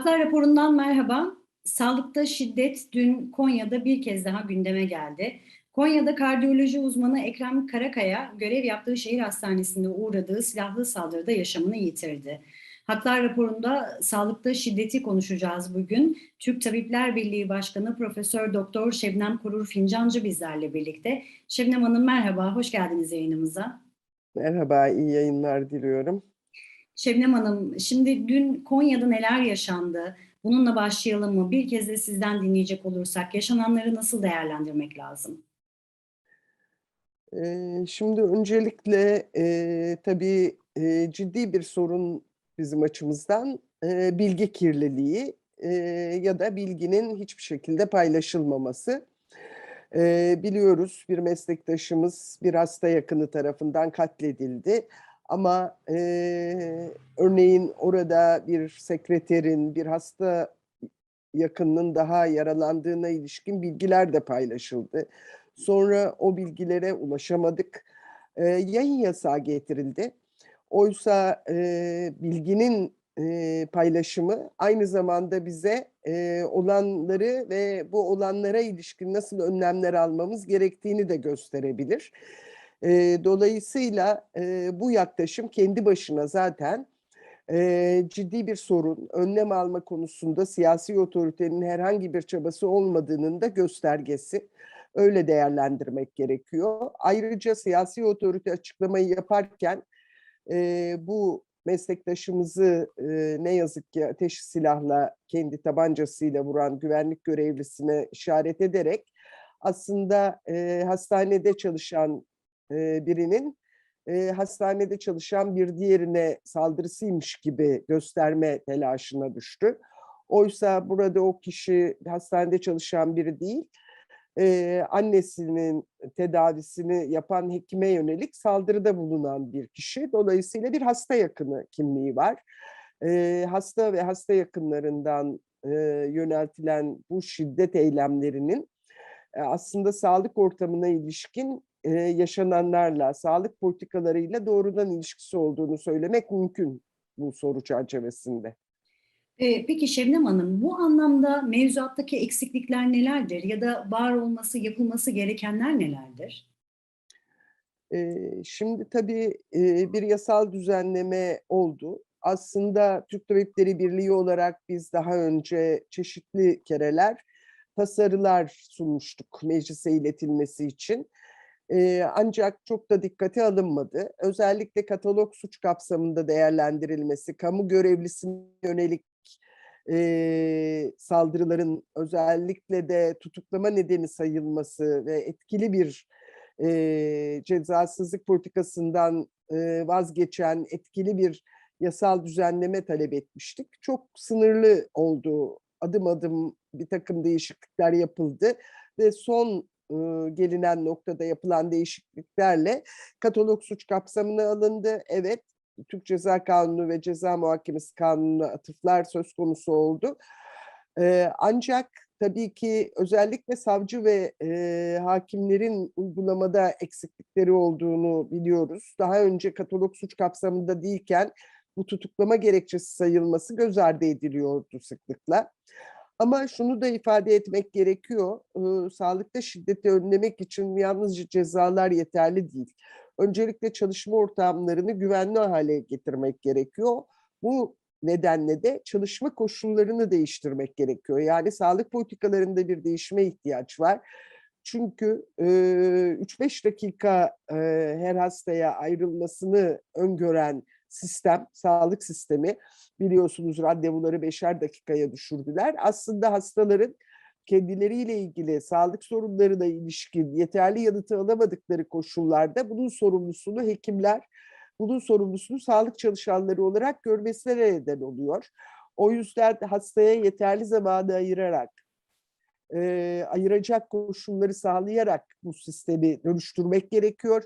Haklar raporundan merhaba. Sağlıkta şiddet dün Konya'da bir kez daha gündeme geldi. Konya'da kardiyoloji uzmanı Ekrem Karakaya görev yaptığı şehir hastanesinde uğradığı silahlı saldırıda yaşamını yitirdi. Haklar raporunda sağlıkta şiddeti konuşacağız bugün. Türk Tabipler Birliği Başkanı Profesör Doktor Şebnem Korur Fincancı bizlerle birlikte. Şebnem Hanım merhaba, hoş geldiniz yayınımıza. Merhaba, iyi yayınlar diliyorum. Şebnem Hanım, şimdi dün Konya'da neler yaşandı? Bununla başlayalım mı? Bir kez de sizden dinleyecek olursak yaşananları nasıl değerlendirmek lazım? Ee, şimdi öncelikle e, tabii e, ciddi bir sorun bizim açımızdan e, bilgi kirliliği e, ya da bilginin hiçbir şekilde paylaşılmaması. E, biliyoruz bir meslektaşımız bir hasta yakını tarafından katledildi. Ama e, örneğin orada bir sekreterin, bir hasta yakınının daha yaralandığına ilişkin bilgiler de paylaşıldı. Sonra o bilgilere ulaşamadık. E, yayın yasağı getirildi. Oysa e, bilginin e, paylaşımı aynı zamanda bize e, olanları ve bu olanlara ilişkin nasıl önlemler almamız gerektiğini de gösterebilir. E, dolayısıyla e, bu yaklaşım kendi başına zaten e, ciddi bir sorun. Önlem alma konusunda siyasi otoritenin herhangi bir çabası olmadığının da göstergesi. Öyle değerlendirmek gerekiyor. Ayrıca siyasi otorite açıklamayı yaparken e, bu meslektaşımızı e, ne yazık ki ateş silahla kendi tabancasıyla vuran güvenlik görevlisine işaret ederek aslında e, hastanede çalışan e, birinin e, hastanede çalışan bir diğerine saldırısıymış gibi gösterme telaşına düştü. Oysa burada o kişi hastanede çalışan biri değil, e, annesinin tedavisini yapan hekime yönelik saldırıda bulunan bir kişi. Dolayısıyla bir hasta yakını kimliği var. Hasta ve hasta yakınlarından yöneltilen bu şiddet eylemlerinin aslında sağlık ortamına ilişkin e, yaşananlarla, sağlık politikalarıyla doğrudan ilişkisi olduğunu söylemek mümkün bu soru çerçevesinde. Peki Şebnem Hanım, bu anlamda mevzuattaki eksiklikler nelerdir ya da var olması, yapılması gerekenler nelerdir? Şimdi tabii bir yasal düzenleme oldu. Aslında Türk Tabipleri Birliği olarak biz daha önce çeşitli kereler tasarılar sunmuştuk meclise iletilmesi için. Ancak çok da dikkate alınmadı. Özellikle katalog suç kapsamında değerlendirilmesi, kamu görevlisine yönelik e, saldırıların özellikle de tutuklama nedeni sayılması ve etkili bir e, cezasızlık politikasından e, vazgeçen etkili bir yasal düzenleme talep etmiştik. Çok sınırlı oldu. Adım adım bir takım değişiklikler yapıldı ve son gelinen noktada yapılan değişikliklerle katalog suç kapsamına alındı. Evet, Türk Ceza Kanunu ve Ceza Muhakemesi Kanunu'na atıflar söz konusu oldu. ancak tabii ki özellikle savcı ve e, hakimlerin uygulamada eksiklikleri olduğunu biliyoruz. Daha önce katalog suç kapsamında değilken bu tutuklama gerekçesi sayılması göz ardı ediliyordu sıklıkla. Ama şunu da ifade etmek gerekiyor. E, sağlıkta şiddeti önlemek için yalnızca cezalar yeterli değil. Öncelikle çalışma ortamlarını güvenli hale getirmek gerekiyor. Bu nedenle de çalışma koşullarını değiştirmek gerekiyor. Yani sağlık politikalarında bir değişime ihtiyaç var. Çünkü e, 3-5 dakika e, her hastaya ayrılmasını öngören sistem, sağlık sistemi biliyorsunuz randevuları beşer dakikaya düşürdüler. Aslında hastaların kendileriyle ilgili sağlık sorunlarına ilişkin yeterli yanıtı alamadıkları koşullarda bunun sorumlusunu hekimler, bunun sorumlusunu sağlık çalışanları olarak görmesine neden oluyor. O yüzden hastaya yeterli zamanı ayırarak, e, ayıracak koşulları sağlayarak bu sistemi dönüştürmek gerekiyor.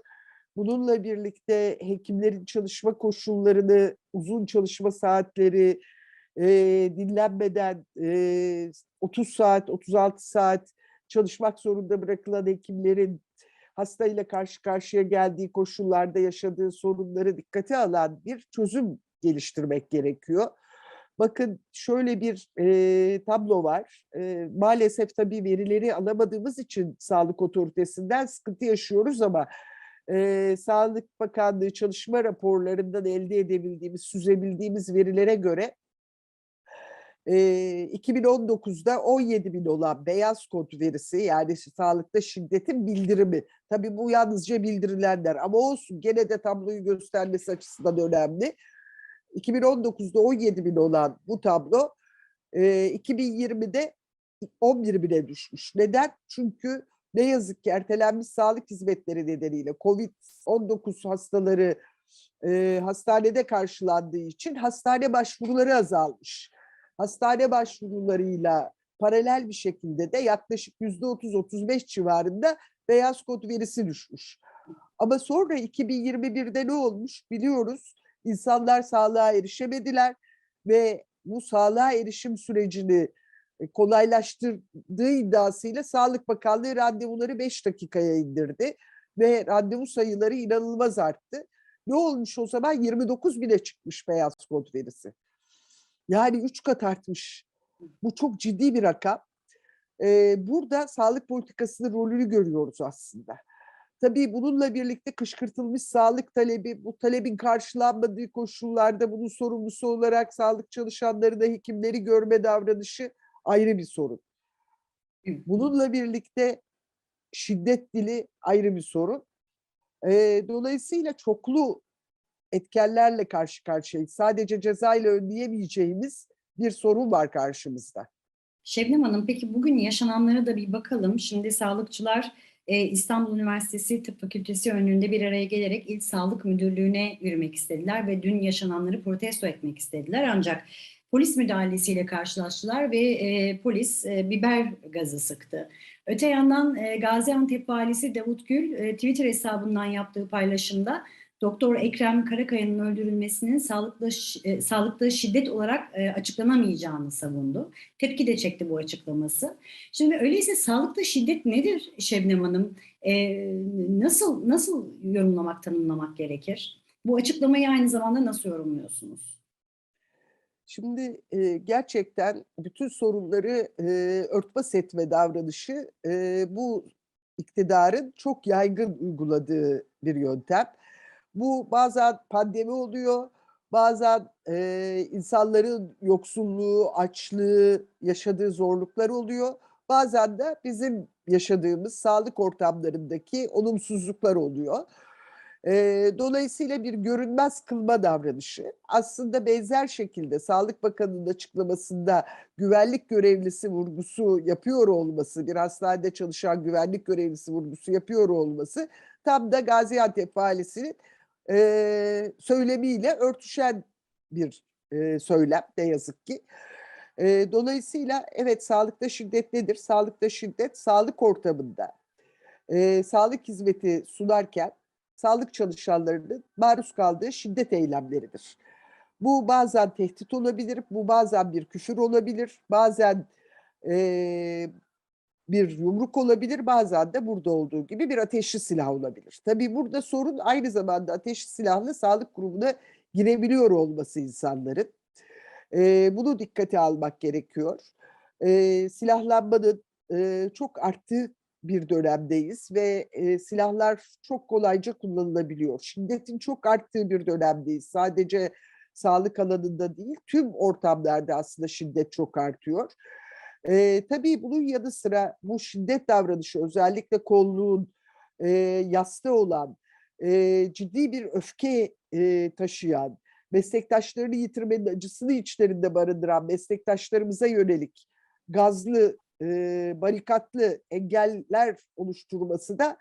Bununla birlikte hekimlerin çalışma koşullarını, uzun çalışma saatleri, e, dinlenmeden e, 30 saat, 36 saat çalışmak zorunda bırakılan hekimlerin hastayla karşı karşıya geldiği koşullarda yaşadığı sorunları dikkate alan bir çözüm geliştirmek gerekiyor. Bakın şöyle bir e, tablo var. E, maalesef tabii verileri alamadığımız için Sağlık Otoritesi'nden sıkıntı yaşıyoruz ama e, Sağlık Bakanlığı çalışma raporlarından elde edebildiğimiz, süzebildiğimiz verilere göre e, 2019'da 17 bin olan beyaz kod verisi yani sağlıkta şiddetin bildirimi. Tabii bu yalnızca bildirilenler ama olsun gene de tabloyu göstermesi açısından önemli. 2019'da 17 bin olan bu tablo e, 2020'de 11 bine düşmüş. Neden? Çünkü ne yazık ki ertelenmiş sağlık hizmetleri nedeniyle COVID-19 hastaları e, hastanede karşılandığı için hastane başvuruları azalmış. Hastane başvurularıyla paralel bir şekilde de yaklaşık yüzde 30-35 civarında beyaz kod verisi düşmüş. Ama sonra 2021'de ne olmuş biliyoruz. İnsanlar sağlığa erişemediler ve bu sağlığa erişim sürecini kolaylaştırdığı iddiasıyla Sağlık Bakanlığı randevuları 5 dakikaya indirdi ve randevu sayıları inanılmaz arttı. Ne olmuş o zaman? 29 bine çıkmış beyaz kod verisi. Yani 3 kat artmış. Bu çok ciddi bir rakam. Ee, burada sağlık politikasının rolünü görüyoruz aslında. Tabii bununla birlikte kışkırtılmış sağlık talebi, bu talebin karşılanmadığı koşullarda bunun sorumlusu olarak sağlık çalışanlarına hekimleri görme davranışı ayrı bir sorun. Bununla birlikte şiddet dili ayrı bir sorun. Ee, dolayısıyla çoklu etkenlerle karşı karşıyayız. Sadece ceza ile önleyemeyeceğimiz bir sorun var karşımızda. Şebnem Hanım peki bugün yaşananlara da bir bakalım. Şimdi sağlıkçılar e, İstanbul Üniversitesi Tıp Fakültesi önünde bir araya gelerek İl Sağlık Müdürlüğü'ne yürümek istediler ve dün yaşananları protesto etmek istediler. Ancak polis müdahalesiyle karşılaştılar ve e, polis e, biber gazı sıktı. Öte yandan e, Gaziantep valisi Davut Gül e, Twitter hesabından yaptığı paylaşımda Doktor Ekrem Karakaya'nın öldürülmesinin sağlıkta e, sağlıkta şiddet olarak e, açıklanamayacağını savundu. Tepki de çekti bu açıklaması. Şimdi öyleyse sağlıkta şiddet nedir Şebnem Hanım? E, nasıl nasıl yorumlamak, tanımlamak gerekir? Bu açıklamayı aynı zamanda nasıl yorumluyorsunuz? Şimdi e, gerçekten bütün sorunları e, örtbas etme davranışı e, bu iktidarın çok yaygın uyguladığı bir yöntem. Bu bazen pandemi oluyor, bazen e, insanların yoksulluğu, açlığı, yaşadığı zorluklar oluyor. Bazen de bizim yaşadığımız sağlık ortamlarındaki olumsuzluklar oluyor. E, dolayısıyla bir görünmez kılma davranışı aslında benzer şekilde Sağlık Bakanı'nın açıklamasında güvenlik görevlisi vurgusu yapıyor olması, bir hastanede çalışan güvenlik görevlisi vurgusu yapıyor olması tam da Gaziantep valisinin e, söylemiyle örtüşen bir e, söylem ne yazık ki. E, dolayısıyla evet sağlıkta şiddet nedir? Sağlıkta şiddet sağlık ortamında e, sağlık hizmeti sunarken sağlık çalışanlarının maruz kaldığı şiddet eylemleridir. Bu bazen tehdit olabilir, bu bazen bir küfür olabilir, bazen e, bir yumruk olabilir, bazen de burada olduğu gibi bir ateşli silah olabilir. Tabii burada sorun aynı zamanda ateşli silahlı sağlık grubuna girebiliyor olması insanların. E, bunu dikkate almak gerekiyor. E, silahlanmanın e, çok arttığı bir dönemdeyiz ve e, silahlar çok kolayca kullanılabiliyor. Şiddetin çok arttığı bir dönemdeyiz. Sadece sağlık alanında değil, tüm ortamlarda aslında şiddet çok artıyor. E, tabii bunun yanı sıra bu şiddet davranışı özellikle kolluğun e, yastığı olan, e, ciddi bir öfke e, taşıyan, meslektaşlarını yitirmenin acısını içlerinde barındıran meslektaşlarımıza yönelik gazlı, e, barikatlı engeller oluşturması da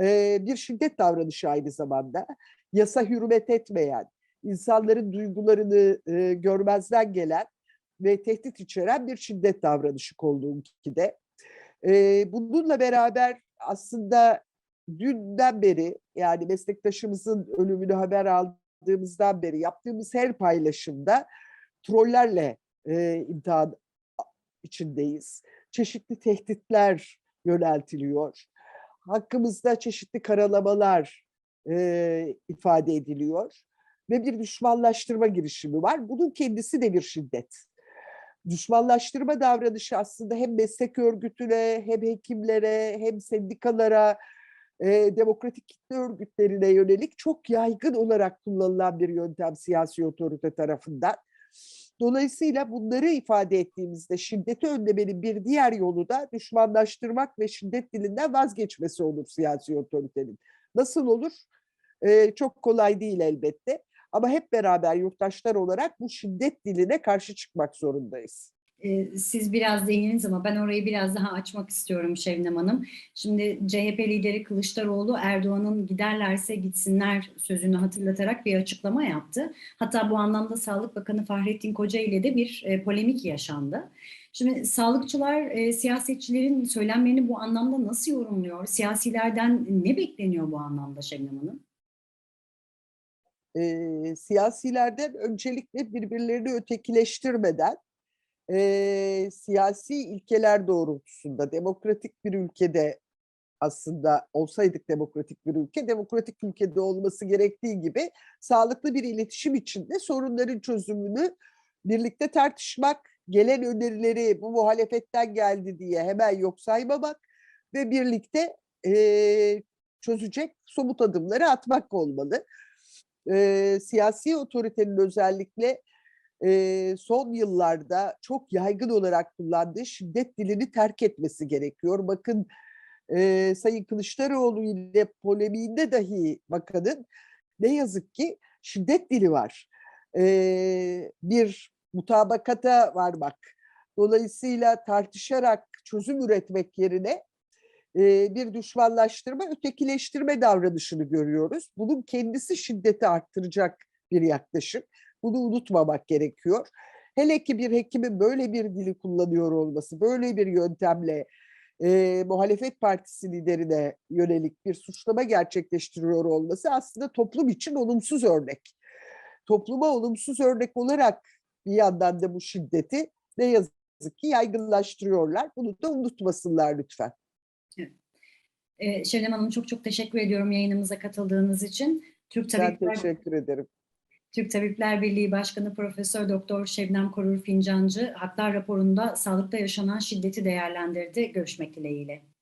e, bir şiddet davranışı aynı zamanda. Yasa hürmet etmeyen, insanların duygularını e, görmezden gelen ve tehdit içeren bir şiddet davranışı ki de. E, bununla beraber aslında dünden beri yani meslektaşımızın ölümünü haber aldığımızdan beri yaptığımız her paylaşımda trollerle e, imtihan içindeyiz. Çeşitli tehditler yöneltiliyor. Hakkımızda çeşitli karalamalar e, ifade ediliyor. ve bir düşmanlaştırma girişimi var. Bunun kendisi de bir şiddet. Düşmanlaştırma davranışı aslında hem meslek örgütüne, hem hekimlere, hem sendikalara, e, demokratik kitle örgütlerine yönelik çok yaygın olarak kullanılan bir yöntem siyasi otorite tarafından. Dolayısıyla bunları ifade ettiğimizde şiddeti önlemenin bir diğer yolu da düşmanlaştırmak ve şiddet dilinden vazgeçmesi olur siyasi otoritenin. Nasıl olur? Ee, çok kolay değil elbette. Ama hep beraber yurttaşlar olarak bu şiddet diline karşı çıkmak zorundayız. Ee, Siz biraz değindiniz ama ben orayı biraz daha açmak istiyorum Şevnem Hanım. Şimdi CHP lideri Kılıçdaroğlu Erdoğan'ın giderlerse gitsinler sözünü hatırlatarak bir açıklama yaptı. Hatta bu anlamda Sağlık Bakanı Fahrettin Koca ile de bir e, polemik yaşandı. Şimdi sağlıkçılar e, siyasetçilerin söylemlerini bu anlamda nasıl yorumluyor? Siyasilerden ne bekleniyor bu anlamda Şebnem Hanım? Ee, siyasilerden öncelikle birbirlerini ötekileştirmeden e, siyasi ilkeler doğrultusunda demokratik bir ülkede aslında olsaydık demokratik bir ülke, demokratik ülkede olması gerektiği gibi sağlıklı bir iletişim içinde sorunların çözümünü birlikte tartışmak, gelen önerileri bu muhalefetten geldi diye hemen yok saymamak ve birlikte e, çözecek somut adımları atmak olmalı. E, siyasi otoritenin özellikle e, son yıllarda çok yaygın olarak kullandığı şiddet dilini terk etmesi gerekiyor. Bakın e, Sayın Kılıçdaroğlu ile polemiğinde dahi bakanın ne yazık ki şiddet dili var. E, bir mutabakata varmak. Dolayısıyla tartışarak çözüm üretmek yerine e, bir düşmanlaştırma, ötekileştirme davranışını görüyoruz. Bunun kendisi şiddeti arttıracak bir yaklaşım. Bunu unutmamak gerekiyor. Hele ki bir hekimin böyle bir dili kullanıyor olması, böyle bir yöntemle e, muhalefet partisi liderine yönelik bir suçlama gerçekleştiriyor olması aslında toplum için olumsuz örnek. Topluma olumsuz örnek olarak bir yandan da bu şiddeti ne yazık ki yaygınlaştırıyorlar. Bunu da unutmasınlar lütfen. Ee, Şebnem Hanım çok çok teşekkür ediyorum yayınımıza katıldığınız için. Türk Ben Tabipler, teşekkür ederim. Türk Tabipler Birliği Başkanı Profesör Doktor Şebnem Korur Fincancı Haklar raporunda sağlıkta yaşanan şiddeti değerlendirdi. Görüşmek dileğiyle.